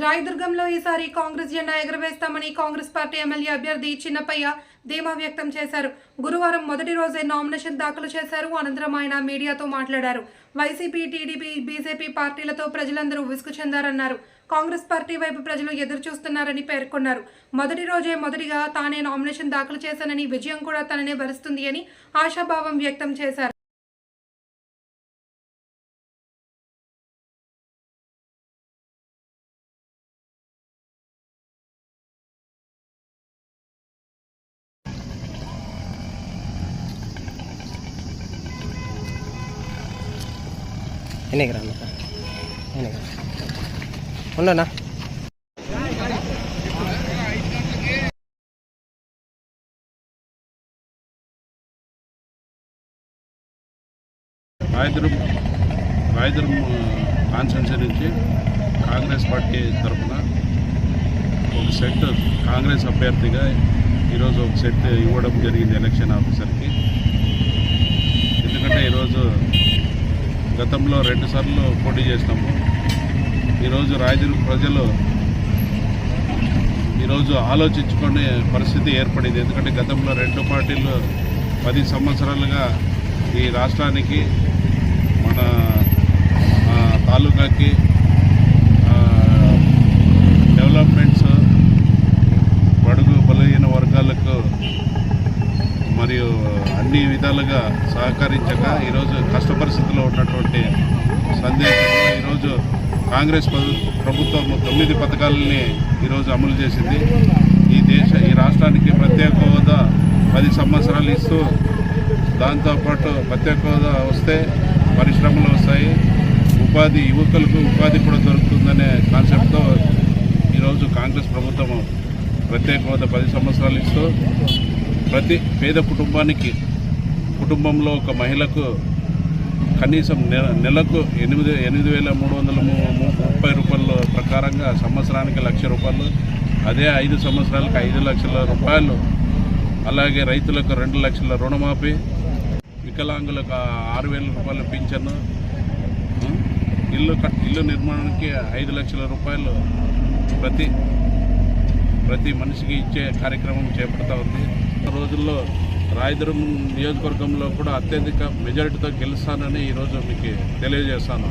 రాయదుర్గంలో ఈసారి కాంగ్రెస్ జెండా ఎగరవేస్తామని Congress party MLA అభ్యర్థి చిన్నపయ్య ధీమా వ్యక్తం చేశారు. గురువారం మొదటి రోజే నామినేషన్ దాఖలు చేశారు. అనంతరం ఆయన మీడియాతో మాట్లాడారు. వైసీపీ టీడీపీ బీజేపీ పార్టీలతో ప్రజలందరూ విసుగు చెందారన్నారు. కాంగ్రెస్ పార్టీ వైపు ప్రజలు ఎదురు చూస్తున్నారని పేర్కొన్నారు. మొదటి రోజే మొదటిగా తానే నామినేషన్ దాఖలు చేశానని విజయం కూడా తననే భరిస్తుంది అని ఆశాభావం వ్యక్తం చేశారు. ఎన్నికి రాను ఎన్నికి ఉండనా? రాయదుర్గం రాయదుర్గం కాన్స్టిట్యున్సీ నుంచి కాంగ్రెస్ పార్టీ తరఫున ఒక సెట్ కాంగ్రెస్ అభ్యర్థిగా ఈరోజు ఒక సెట్ ఇవ్వడం జరిగింది ఎలక్షన్ ఆఫీసర్కి. ఎందుకంటే ఈరోజు గతంలో రెండుసార్లు పోటీ చేసినాము ఈరోజు రాయదుర్గ ప్రజలు ఈరోజు ఆలోచించుకునే పరిస్థితి ఏర్పడింది. ఎందుకంటే గతంలో రెండు పార్టీలు పది సంవత్సరాలుగా ఈ రాష్ట్రానికి మన అన్ని విధాలుగా సహకరించక ఈరోజు కష్టపరిస్థితుల్లో ఉన్నటువంటి సందేశంలో ఈరోజు కాంగ్రెస్ ప్రభుత్వం తొమ్మిది పథకాలని ఈరోజు అమలు చేసింది. ఈ దేశ ఈ రాష్ట్రానికి ప్రత్యేక హోదా పది సంవత్సరాలు ఇస్తూ దాంతోపాటు ప్రత్యేక హోదా వస్తే పరిశ్రమలు వస్తాయి. ఉపాధి యువకులకు ఉపాధి కూడా దొరుకుతుందనే కాన్సెప్ట్తో ఈరోజు కాంగ్రెస్ ప్రభుత్వం ప్రత్యేక హోదా పది సంవత్సరాలు ఇస్తూ ప్రతి పేద కుటుంబానికి కుటుంబంలో ఒక మహిళకు కనీసం నెల నెలకు ఎనిమిది ఎనిమిది వేల మూడు వందల ముప్పై రూపాయల ప్రకారంగా సంవత్సరానికి లక్ష రూపాయలు అదే ఐదు సంవత్సరాలకు ఐదు లక్షల రూపాయలు అలాగే రైతులకు రెండు లక్షల రుణమాఫీ వికలాంగులకు ఆరు వేల రూపాయల పింఛను ఇల్లు కట్ ఇల్లు నిర్మాణానికి ఐదు లక్షల రూపాయలు ప్రతి ప్రతి మనిషికి ఇచ్చే కార్యక్రమం చేపడతా ఉంది. ఆ రోజుల్లో రాయదుర్గం నియోజకవర్గంలో కూడా అత్యధిక మెజారిటీతో గెలుస్తానని ఈరోజు మీకు తెలియజేస్తాను.